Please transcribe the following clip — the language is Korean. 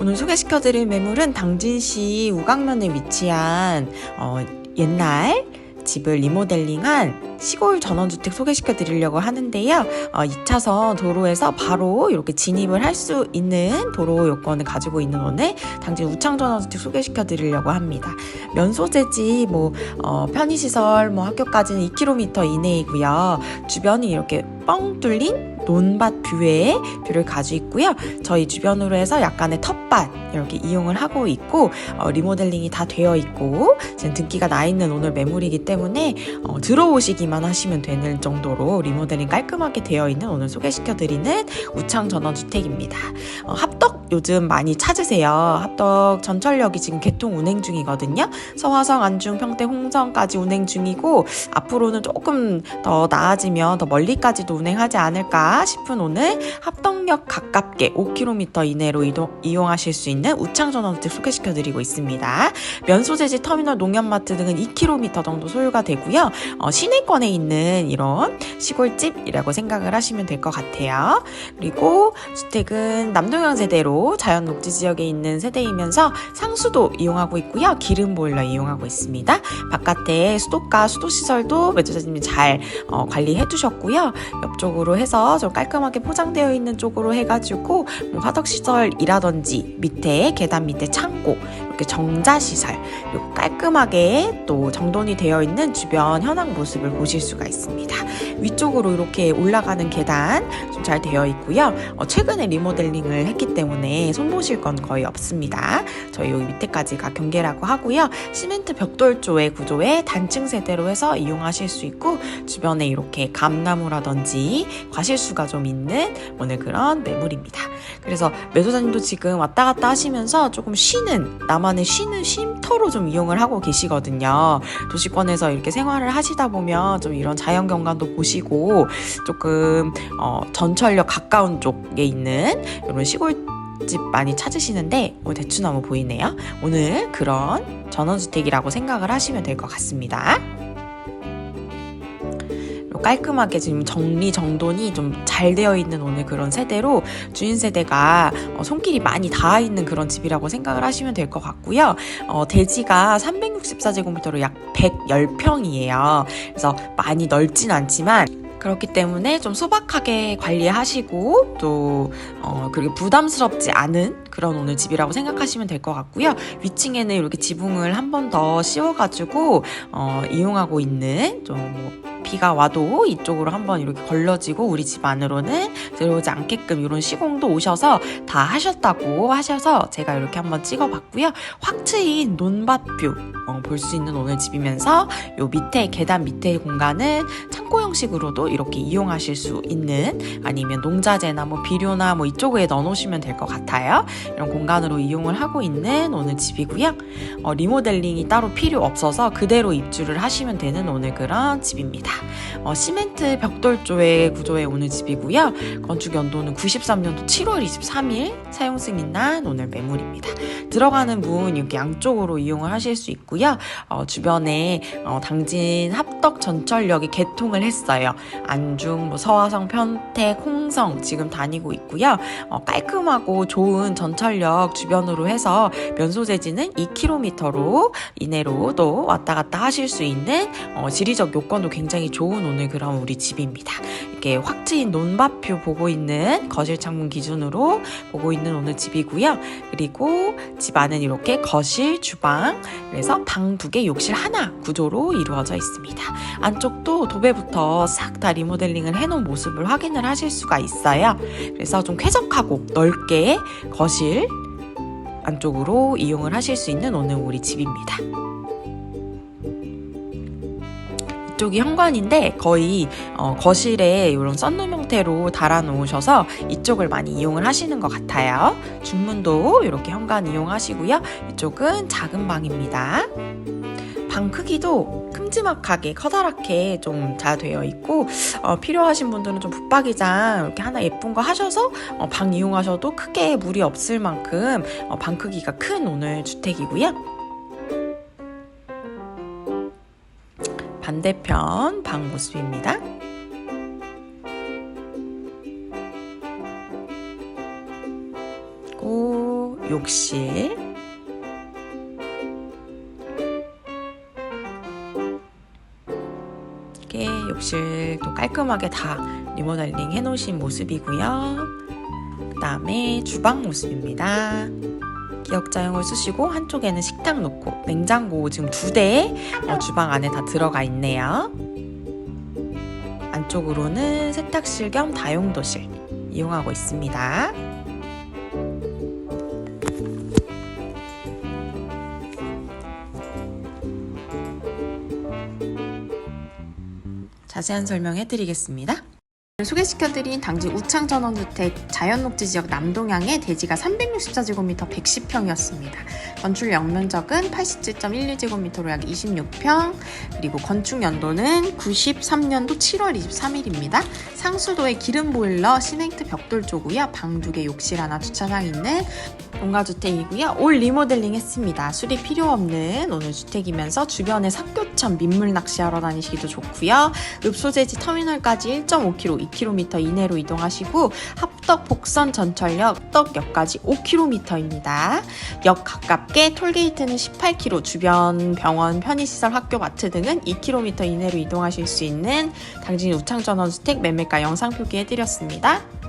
오늘 소개시켜드릴 매물은 당진시 우강면에 위치한 어, 옛날 집을 리모델링한 시골 전원주택 소개시켜 드리려고 하는데요. 어, 2차선 도로에서 바로 이렇게 진입을 할 수 있는 도로 요건을 가지고 있는 오늘 당진 우창 전원주택 소개시켜 드리려고 합니다. 면소재지 뭐 어, 편의시설 뭐 학교까지는 2km 이내이고요. 주변이 이렇게 뻥 뚫린 논밭 뷰에 뷰를 가지고 있고요. 저희 주변으로 해서 약간의 텃밭 이렇게 이용을 하고 있고 어, 리모델링이 다 되어 있고 지금 등기가 나 있는 오늘 매물이기 때문에 어, 들어오시기만 하시면 되는 정도로 리모델링 깔끔하게 되어 있는 오늘 소개시켜드리는 우창 전원주택입니다. 어, 합덕 요즘 많이 찾으세요. 합덕 전철역이 지금 개통 운행 중이거든요. 서화성, 안중, 평택, 홍성까지 운행 중이고 앞으로는 조금 더 나아지면 더 멀리까지도 운행하지 않을까 싶은 오늘 합덕역 가깝게 5km 이내로 이동, 이용하실 수 있는 우창 전원주택 소개시켜 드리고 있습니다. 면소재지 터미널 농협마트 등은 2km 정도 소요가 되고요. 어, 시내권에 있는 이런 시골집이라고 생각을 하시면 될 것 같아요. 그리고 주택은 남동향 세대로 자연 녹지 지역에 있는 세대이면서 상수도 이용하고 있고요. 기름 보일러 이용하고 있습니다. 바깥에 수도가 수도 시설도 매주사님이 잘 어, 관리해 두셨고요. 옆쪽으로 해서 좀 깔끔하게 포장되어 있는 쪽으로 해가지고 뭐 화덕 시설이라든지 밑에 계단 밑에 창고 이렇게 정자 시설 그리고 깔끔하게 또 정돈이 되어 있는 주변 현황 모습을 보실 수가 있습니다. 위쪽으로 이렇게 올라가는 계단 좀 잘 되어 있고요. 어, 최근에 리모델링을 했기 때문에 손보실 건 거의 없습니다. 저희 여기 밑에까지 가 경계라고 하고요. 시멘트 벽돌조의 구조의 단층 세대로 해서 이용하실 수 있고 주변에 이렇게 감나무라든지 과실수가 좀 있는 오늘 그런 매물입니다. 그래서 매도자님도 지금 왔다 갔다 하시면서 조금 쉬는 나만의 쉬는 쉼터로 좀 이용을 하고 계시거든요. 도시권에서 이렇게 생활을 하시다 보면 좀 이런 자연 경관도 보시고 조금 어, 전철역 가까운 쪽에 있는 이런 시골 집 많이 찾으시는데 뭐 대추나무 보이네요. 오늘 그런 전원주택이라고 생각을 하시면 될 것 같습니다. 깔끔하게 지금 정리 정돈이 좀 잘 되어 있는 오늘 그런 세대로 주인 세대가 어, 손길이 많이 닿아 있는 그런 집이라고 생각을 하시면 될 것 같고요. 어, 대지가 364제곱미터로 약 110평이에요. 그래서 많이 넓진 않지만 그렇기 때문에 좀 소박하게 관리하시고 또 어, 그리고 부담스럽지 않은 그런 오늘 집이라고 생각하시면 될 것 같고요. 위층에는 이렇게 지붕을 한 번 더 씌워가지고 어, 이용하고 있는 좀뭐 비가 와도 이쪽으로 한번 이렇게 걸러지고 우리 집 안으로는 들어오지 않게끔 이런 시공도 오셔서 다 하셨다고 하셔서 제가 이렇게 한번 찍어봤고요. 확 트인 논밭뷰 어, 볼 수 있는 오늘 집이면서 요 밑에 계단 밑에 공간은 창고 형식으로도 이렇게 이용하실 수 있는 아니면 농자재나 뭐 비료나 뭐 이쪽에 넣어놓으시면 될 것 같아요. 이런 공간으로 이용을 하고 있는 오늘 집이고요. 어, 리모델링이 따로 필요 없어서 그대로 입주를 하시면 되는 오늘 그런 집입니다. 어, 시멘트 벽돌조의 구조의 오늘 집이고요. 건축 연도는 93년도 7월 23일 사용 승인 난 오늘 매물입니다. 들어가는 문 이렇게 양쪽으로 이용을 하실 수 있고요. 어, 주변에 어, 당진 합덕 전철역이 개통을 했어요. 안중, 뭐 서화성, 편택, 홍성 지금 다니고 있고요. 어, 깔끔하고 좋은 전철역 주변으로 해서 면소재지는 2km로 이내로 또 왔다 갔다 하실 수 있는 어, 지리적 요건도 굉장히 좋은 오늘 그런 우리 집입니다. 이렇게 확 트인 논밭뷰 보고 있는 거실 창문 기준으로 보고 있는 오늘 집이고요. 그리고 집 안은 이렇게 거실, 주방, 그래서 방 두 개, 욕실 하나 구조로 이루어져 있습니다. 안쪽도 도배부터 싹 다 리모델링을 해놓은 모습을 확인을 하실 수가 있어요. 그래서 좀 쾌적하고 넓게 거실 안쪽으로 이용을 하실 수 있는 오늘 우리 집입니다. 이쪽이 현관인데 거의 어, 거실에 이런 썬룸 형태로 달아 놓으셔서 이쪽을 많이 이용을 하시는 것 같아요. 중문도 이렇게 현관 이용하시고요. 이쪽은 작은 방입니다. 방 크기도 큼지막하게 커다랗게 좀 잘 되어 있고 어, 필요하신 분들은 좀 붙박이장 이렇게 하나 예쁜 거 하셔서 어, 방 이용하셔도 크게 무리 없을 만큼 어, 방 크기가 큰 오늘 주택이고요. 반대편 방 모습입니다. 그리고 욕실, 이렇게 욕실도 깔끔하게 다 리모델링 해놓으신 모습이고요. 그 다음에 주방 모습입니다. 기역자형을 쓰시고 한쪽에는 식탁 놓고 냉장고 지금 두 대 주방 안에 다 들어가 있네요. 안쪽으로는 세탁실 겸 다용도실 이용하고 있습니다. 자세한 설명해 드리겠습니다. 소개시켜드린 당지 우창 전원주택 자연녹지 지역 남동향의 대지가 364제곱미터 110평이었습니다. 건축 연면적은 87.12제곱미터로 약 26평, 그리고 건축 연도는 93년도 7월 23일입니다. 상수도에 기름 보일러, 시멘트 벽돌 조고요. 방두 개, 욕실 하나, 주차장 있는 농가주택이고요. 올 리모델링 했습니다. 수리 필요 없는 오늘 주택이면서 주변에 삽교천 민물 낚시하러 다니시기도 좋고요. 읍소재지 터미널까지 1.5km, 2km 이내로 이동하시고 합덕 복선 전철역 합덕역까지 5km입니다. 역 가깝게 톨게이트는 18km, 주변 병원, 편의시설, 학교, 마트 등은 2km 이내로 이동하실 수 있는 당진 우창전원주택 매매가 영상 표기해드렸습니다.